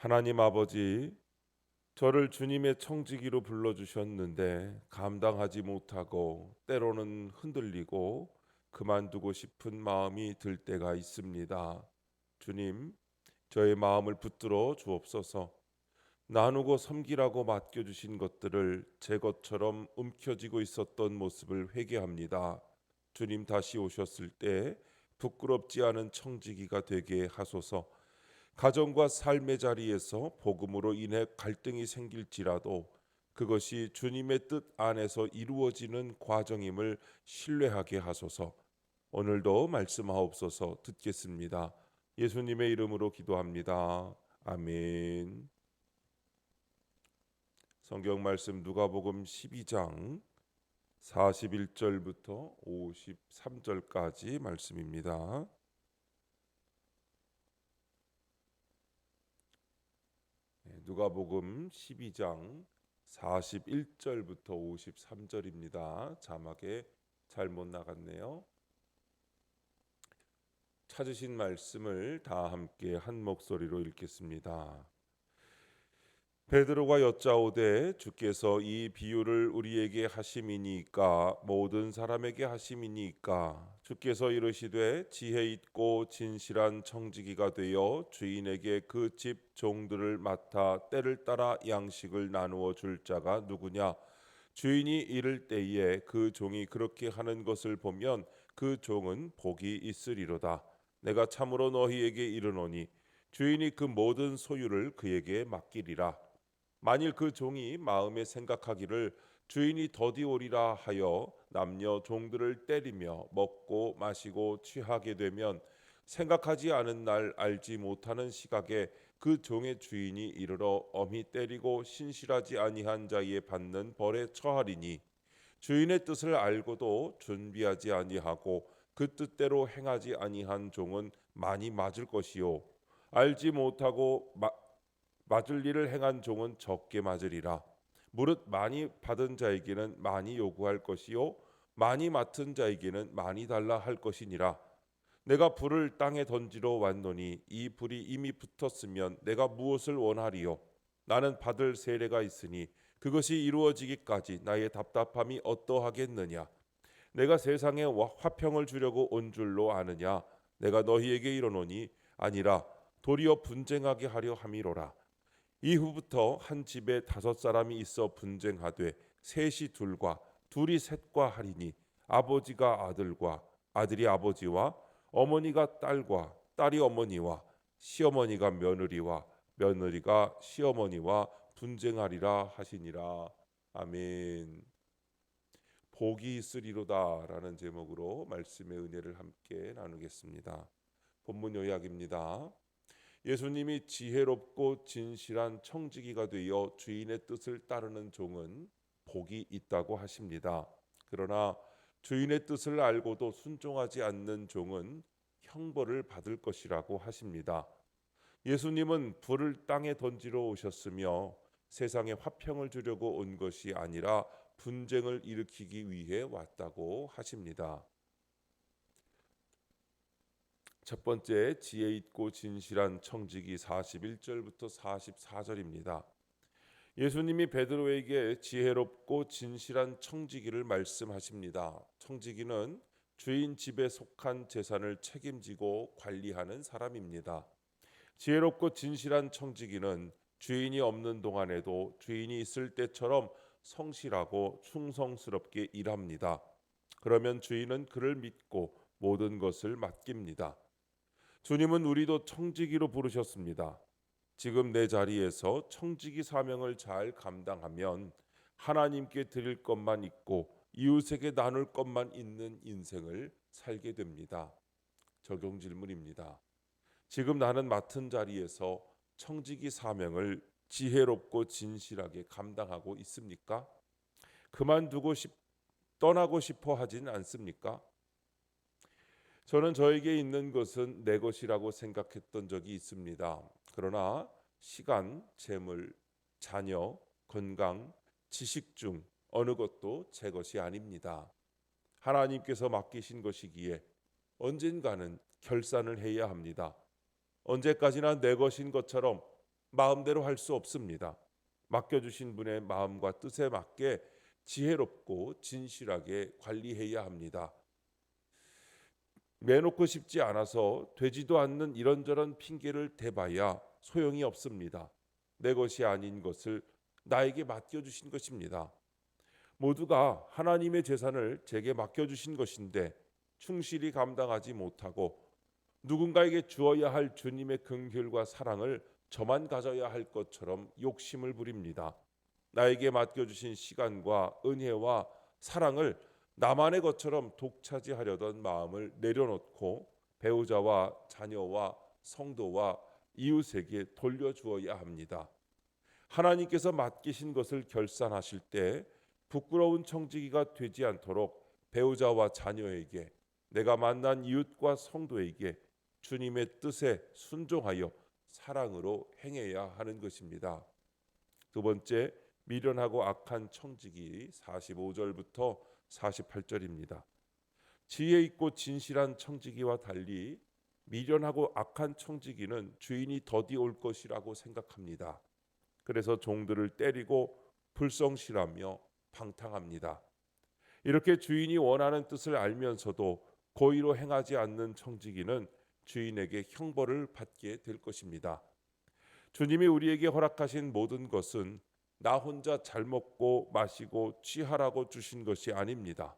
하나님 아버지, 저를 주님의 청지기로 불러 주셨는데 감당하지 못하고 때로는 흔들리고 그만두고 싶은 마음이 들 때가 있습니다. 주님, 저의 마음을 붙들어 주옵소서. 나누고 섬기라고 맡겨 주신 것들을 제 것처럼 움켜쥐고 있었던 모습을 회개합니다. 주님 다시 오셨을 때 부끄럽지 않은 청지기가 되게 하소서. 가정과 삶의 자리에서 복음으로 인해 갈등이 생길지라도 그것이 주님의 뜻 안에서 이루어지는 과정임을 신뢰하게 하소서. 오늘도 말씀하옵소서 듣겠습니다. 예수님의 이름으로 기도합니다. 아멘. 성경 말씀 누가복음 12장 41절부터 53절까지 말씀입니다. 누가복음 12장 41절부터 53절입니다. 자막에 잘못 나갔네요. 찾으신 말씀을 다 함께 한 목소리로 읽겠습니다. 베드로가 여짜오되 주께서 이 비유를 우리에게 하심이니까 모든 사람에게 하심이니까 주께서 이르시되 지혜 있고 진실한 청지기가 되어 주인에게 그 집 종들을 맡아 때를 따라 양식을 나누어 줄 자가 누구냐? 주인이 이를 때에 그 종이 그렇게 하는 것을 보면 그 종은 복이 있으리로다. 내가 참으로 너희에게 이르노니 주인이 그 모든 소유를 그에게 맡기리라 만일 그 종이 마음에 생각하기를 주인이 더디오리라 하여 남녀 종들을 때리며 먹고 마시고 취하게 되면 생각하지 않은 날 알지 못하는 시각에 그 종의 주인이 이르러 엄히 때리고 신실하지 아니한 자에 받는 벌에 처하리니 주인의 뜻을 알고도 준비하지 아니하고 그 뜻대로 행하지 아니한 종은 많이 맞을 것이요. 알지 못하고 마, 맞을 일을 행한 종은 적게 맞으리라. 무릇 많이 받은 자에게는 많이 요구할 것이요 많이 맡은 자에게는 많이 달라 할 것이니라. 내가 불을 땅에 던지러 왔노니 이 불이 이미 붙었으면 내가 무엇을 원하리요? 나는 받을 세례가 있으니 그것이 이루어지기까지 나의 답답함이 어떠하겠느냐? 내가 세상에 화평을 주려고 온 줄로 아느냐? 내가 너희에게 이르노니 아니라 도리어 분쟁하게 하려 함이로라. 이후부터 한 집에 다섯 사람이 있어 분쟁하되 셋이 둘과 둘이 셋과 하리니 아버지가 아들과 아들이 아버지와 어머니가 딸과 딸이 어머니와 시어머니가 며느리와 며느리가 시어머니와 분쟁하리라 하시니라 아멘. 복이 있으리로다라는 제목으로 말씀의 은혜를 함께 나누겠습니다. 본문 요약입니다. 예수님이 지혜롭고 진실한 청지기가 되어 주인의 뜻을 따르는 종은 복이 있다고 하십니다. 그러나 주인의 뜻을 알고도 순종하지 않는 종은 형벌을 받을 것이라고 하십니다. 예수님은 불을 땅에 던지러 오셨으며 세상에 화평을 주려고 온 것이 아니라 분쟁을 일으키기 위해 왔다고 하십니다. 첫 번째 지혜 있고 진실한 청지기 41절부터 44절입니다. 예수님이 베드로에게 지혜롭고 진실한 청지기를 말씀하십니다. 청지기는 주인 집에 속한 재산을 책임지고 관리하는 사람입니다. 지혜롭고 진실한 청지기는 주인이 없는 동안에도 주인이 있을 때처럼 성실하고 충성스럽게 일합니다. 그러면 주인은 그를 믿고 모든 것을 맡깁니다. 주님은 우리도 청지기로 부르셨습니다. 지금 내 자리에서 청지기 사명을 잘 감당하면 하나님께 드릴 것만 있고 이웃에게 나눌 것만 있는 인생을 살게 됩니다. 적용 질문입니다. 지금 나는 맡은 자리에서 청지기 사명을 지혜롭고 진실하게 감당하고 있습니까? 그만두고 싶 떠나고 싶어 하진 않습니까? 저는 저에게 있는 것은 내 것이라고 생각했던 적이 있습니다. 그러나 시간, 재물, 자녀, 건강, 지식 중 어느 것도 제 것이 아닙니다. 하나님께서 맡기신 것이기에 언젠가는 결산을 해야 합니다. 언제까지나 내 것인 것처럼 마음대로 할 수 없습니다. 맡겨주신 분의 마음과 뜻에 맞게 지혜롭고 진실하게 관리해야 합니다. 매놓고 싶지 않아서 되지도 않는 이런저런 핑계를 대봐야 소용이 없습니다. 내 것이 아닌 것을 나에게 맡겨주신 것입니다. 모두가 하나님의 재산을 제게 맡겨주신 것인데 충실히 감당하지 못하고 누군가에게 주어야 할 주님의 긍휼과 사랑을 저만 가져야 할 것처럼 욕심을 부립니다. 나에게 맡겨주신 시간과 은혜와 사랑을 나만의 것처럼 독차지하려던 마음을 내려놓고 배우자와 자녀와 성도와 이웃에게 돌려주어야 합니다. 하나님께서 맡기신 것을 결산하실 때 부끄러운 청지기가 되지 않도록 배우자와 자녀에게 내가 만난 이웃과 성도에게 주님의 뜻에 순종하여 사랑으로 행해야 하는 것입니다. 두 번째, 미련하고 악한 청지기 45절부터 48절입니다. 지혜 있고 진실한 청지기와 달리 미련하고 악한 청지기는 주인이 더디 올 것이라고 생각합니다. 그래서 종들을 때리고 불성실하며 방탕합니다. 이렇게 주인이 원하는 뜻을 알면서도 고의로 행하지 않는 청지기는 주인에게 형벌을 받게 될 것입니다. 주님이 우리에게 허락하신 모든 것은 나 혼자 잘 먹고 마시고 취하라고 주신 것이 아닙니다.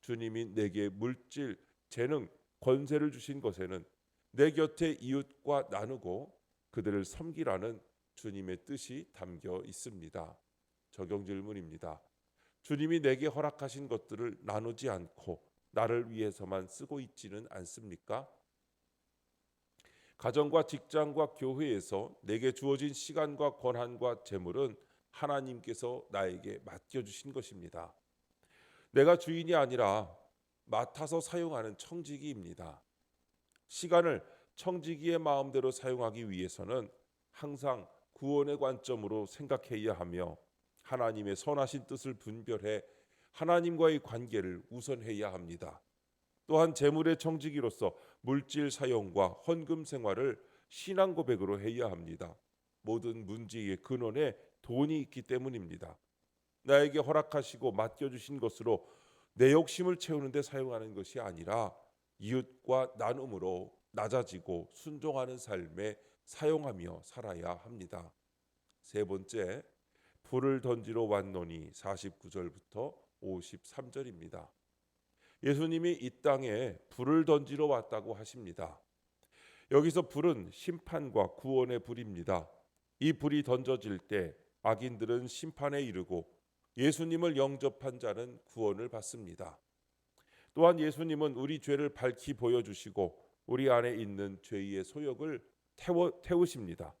주님이 내게 물질, 재능, 권세를 주신 것에는 내 곁에 이웃과 나누고 그들을 섬기라는 주님의 뜻이 담겨 있습니다. 적용 질문입니다. 주님이 내게 허락하신 것들을 나누지 않고 나를 위해서만 쓰고 있지는 않습니까? 가정과 직장과 교회에서 내게 주어진 시간과 권한과 재물은 하나님께서 나에게 맡겨 주신 것입니다. 내가 주인이 아니라 맡아서 사용하는 청지기입니다. 시간을 청지기의 마음대로 사용하기 위해서는 항상 구원의 관점으로 생각해야 하며 하나님의 선하신 뜻을 분별해 하나님과의 관계를 우선해야 합니다. 또한 재물의 청지기로서 물질 사용과 헌금 생활을 신앙 고백으로 해야 합니다. 모든 문제의 근원에 돈이 있기 때문입니다. 나에게 허락하시고 맡겨주신 것으로 내 욕심을 채우는데 사용하는 것이 아니라 이웃과 나눔으로 낮아지고 순종하는 삶에 사용하며 살아야 합니다. 세 번째, 불을 던지러 왔노니 49절부터 53절입니다. 예수님이 이 땅에 불을 던지러 왔다고 하십니다. 여기서 불은 심판과 구원의 불입니다. 이 불이 던져질 때 악인들은 심판에 이르고 예수님을 영접한 자는 구원을 받습니다. 또한 예수님은 우리 죄를 밝히 보여주시고 우리 안에 있는 죄의 소욕을 태워, 태우십니다.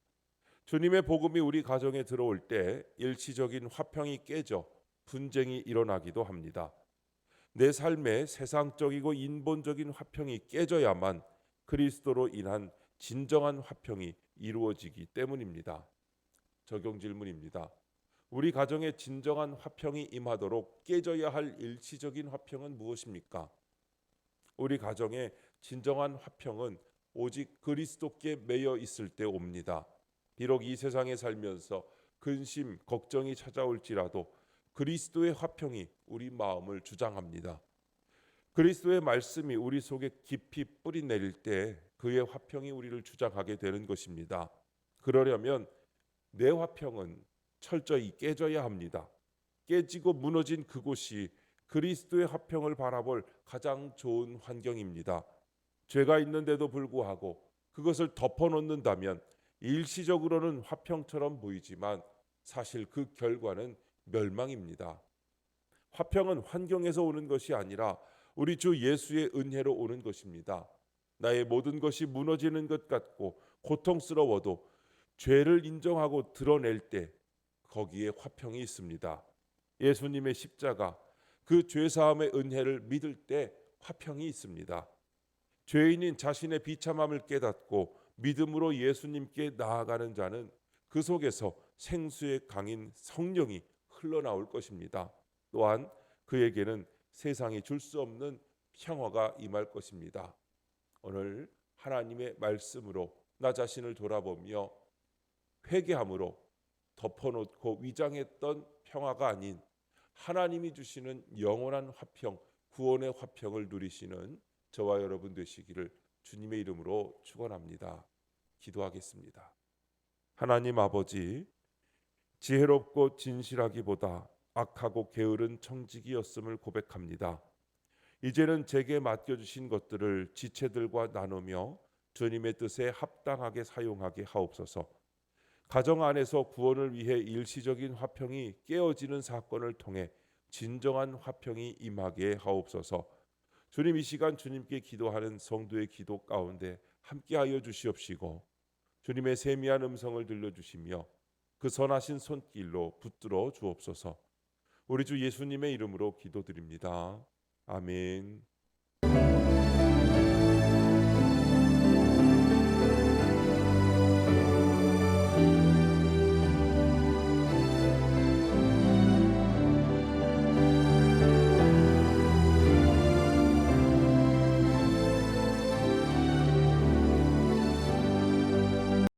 주님의 복음이 우리 가정에 들어올 때 일시적인 화평이 깨져 분쟁이 일어나기도 합니다. 내 삶에 세상적이고 인본적인 화평이 깨져야만 그리스도로 인한 진정한 화평이 이루어지기 때문입니다. 적용 질문입니다. 우리 가정에 진정한 화평이 임하도록 깨져야 할 일시적인 화평은 무엇입니까? 우리 가정에 진정한 화평은 오직 그리스도께 매여 있을 때 옵니다. 비록 이 세상에 살면서 근심, 걱정이 찾아올지라도 그리스도의 화평이 우리 마음을 주장합니다. 그리스도의 말씀이 우리 속에 깊이 뿌리 내릴 때 그의 화평이 우리를 주장하게 되는 것입니다. 그러려면 내 화평은 철저히 깨져야 합니다. 깨지고 무너진 그곳이 그리스도의 화평을 바라볼 가장 좋은 환경입니다. 죄가 있는데도 불구하고 그것을 덮어놓는다면 일시적으로는 화평처럼 보이지만 사실 그 결과는 멸망입니다. 화평은 환경에서 오는 것이 아니라 우리 주 예수의 은혜로 오는 것입니다. 나의 모든 것이 무너지는 것 같고 고통스러워도 죄를 인정하고 드러낼 때 거기에 화평이 있습니다. 예수님의 십자가 그 죄사함의 은혜를 믿을 때 화평이 있습니다. 죄인인 자신의 비참함을 깨닫고 믿음으로 예수님께 나아가는 자는 그 속에서 생수의 강인 성령이 흘러나올 것입니다. 또한 그에게는 세상이 줄 수 없는 평화가 임할 것입니다. 오늘 하나님의 말씀으로 나 자신을 돌아보며 회개함으로 덮어놓고 위장했던 평화가 아닌 하나님이 주시는 영원한 화평, 구원의 화평을 누리시는 저와 여러분 되시기를 주님의 이름으로 축원합니다. 기도하겠습니다. 하나님 아버지 지혜롭고 진실하기보다 악하고 게으른 청지기였음을 고백합니다. 이제는 제게 맡겨주신 것들을 지체들과 나누며 주님의 뜻에 합당하게 사용하게 하옵소서. 가정 안에서 구원을 위해 일시적인 화평이 깨어지는 사건을 통해 진정한 화평이 임하게 하옵소서. 주님 이 시간 주님께 기도하는 성도의 기도 가운데 함께하여 주시옵시고 주님의 세미한 음성을 들려주시며 그 선하신 손길로 붙들어 주옵소서. 우리 주 예수님의 이름으로 기도드립니다. 아멘.